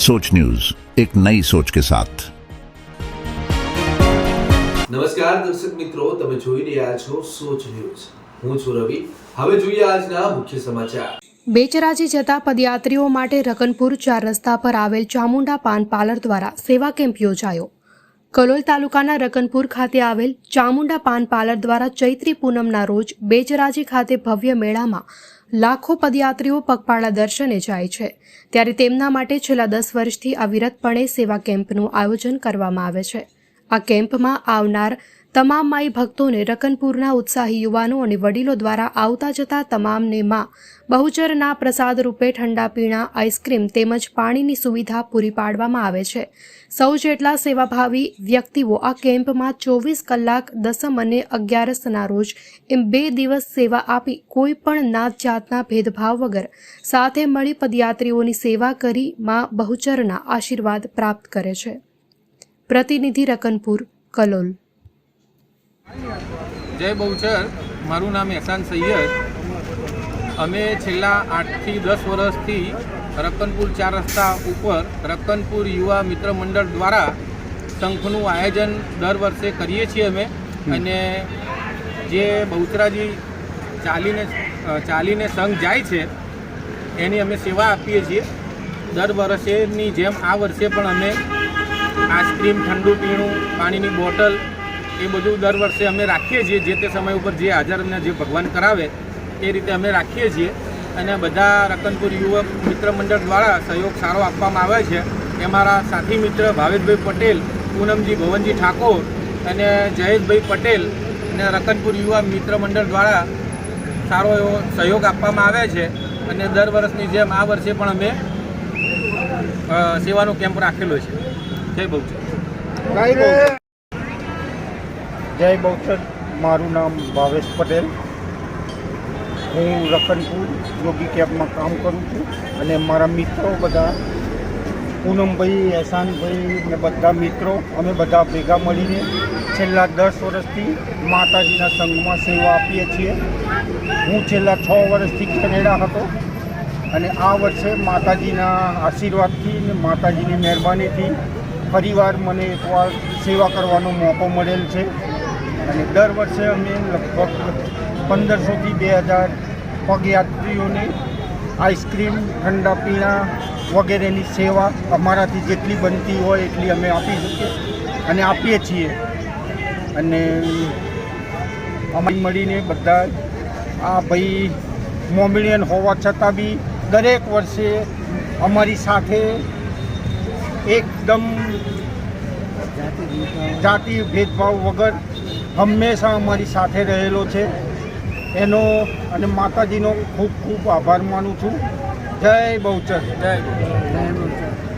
सोच न्यूज एक नई सोच के साथ નમસ્કાર દર્શક મિત્રો તમે જોઈ રહ્યા છો સોચ ન્યૂઝ હું છું રવિ હવે જોઈએ આજના મુખ્ય સમાચાર બેચરાજી જતા પદયાત્રીઓ માટે રકનપુર ચાર રસ્તા પર આવેલ ચામુંડા પાન પાર્લર દ્વારા સેવા કેમ્પ યોજાયો કલોલ તાલુકાના રકનપુર ખાતે આવેલ ચામુંડા પાન પાર્લર દ્વારા ચૈત્રી પૂનમના રોજ બેચરાજી ખાતે ભવ્ય મેળામાં લાખો પદયાત્રીઓ પગપાળા દર્શને જાય છે. ત્યારે તેમના માટે છેલ્લા દસ વર્ષથી અવિરતપણે સેવા કેમ્પનું આયોજન કરવામાં આવે છે. આ કેમ્પમાં આવનાર તમામ માઈ ભક્તોને રકનપુરના ઉત્સાહી યુવાનો અને વડીલો દ્વારા આવતા જતા તમામને માં બહુચરના પ્રસાદ રૂપે ઠંડા પીણા, આઈસ્ક્રીમ તેમજ પાણીની સુવિધા પૂરી પાડવામાં આવે છે. સૌ જેટલા સેવાભાવી વ્યક્તિઓ આ કેમ્પમાં ચોવીસ કલાક દસમ અને અગિયારસના રોજ એમ બે દિવસ સેવા આપી કોઈ પણ નાત જાતના ભેદભાવ વગર સાથે મળી પદયાત્રીઓની સેવા કરી માં બહુચરના આશીર્વાદ પ્રાપ્ત કરે છે. પ્રતિનિધિ રકનપુર, કલોલ. જય બહુચર. મારું નામ એહસાન સૈયદ. અમે છેલ્લા આઠથી દસ વર્ષથી રતનપુર ચાર રસ્તા ઉપર રતનપુર યુવા મિત્ર મંડળ દ્વારા શંખનું આયોજન દર વર્ષે કરીએ છીએ અમે. અને જે બહુચરાજી ચાલીને ચાલીને સંઘ જાય છે એની અમે સેવા આપીએ છીએ. દર વર્ષેની જેમ આ વર્ષે પણ અમે આઈસ્ક્રીમ ઠંડુ પીણું પાણીની બોટલ એ બધું દર વર્ષે અમે રાખીએ છીએ. જે તે સમય ઉપર જે હાજરને જે ભગવાન કરાવે, એ રીતે અમે રાખીએ છીએ. અને બધા રતનપુર યુવક મિત્ર મંડળ દ્વારા સહયોગ સારો આપવામાં આવે છે. એ મારા સાથી મિત્ર ભાવેશભાઈ પટેલ, પૂનમજી ભવનજી ઠાકોર અને જયેશભાઈ પટેલ અને રતનપુર યુવા મિત્ર મંડળ દ્વારા સારો એવો સહયોગ આપવામાં આવે છે. અને દર વર્ષની જેમ આ વર્ષે પણ અમે સેવાનો કેમ્પ રાખેલો છે. જય બહુચર. જય બહુચર. મારું નામ ભાવેશ પટેલ. હું રખનપુર યોગી કેબમાં કામ કરું છું અને મારા મિત્રો બધા, પૂનમભાઈ, એહસાનભાઈ ને બધા મિત્રો, અમે બધા ભેગા મળીને છેલ્લા દસ વર્ષથી માતાજીના સંઘમાં સેવા આપીએ છીએ. હું છેલ્લા છ વર્ષથી કેનેડા હતો અને આ વર્ષે માતાજીના આશીર્વાદથી ને માતાજીની મહેરબાનીથી ફરીવાર મને એકવાર સેવા કરવાનો મોકો મળેલ છે. અને દર વર્ષે અમે લગભગ પંદરસોથી બે હજાર પગયાત્રીઓને આઈસ્ક્રીમ, ઠંડા પીણા વગેરેની સેવા અમારાથી જેટલી બનતી હોય એટલી અમે આપી શકીએ અને આપીએ છીએ. અને અમે મળીને બધા આ ભાઈ મોમિડિયન હોવા છતાં બી દરેક વર્ષે અમારી સાથે એકદમ જાતિ ભેદભાવ વગર હંમેશા અમારી સાથે રહેલો છે. એનો અને માતાજીનો ખૂબ ખૂબ આભાર માનું છું. જય બહુચર. જય બહુચર.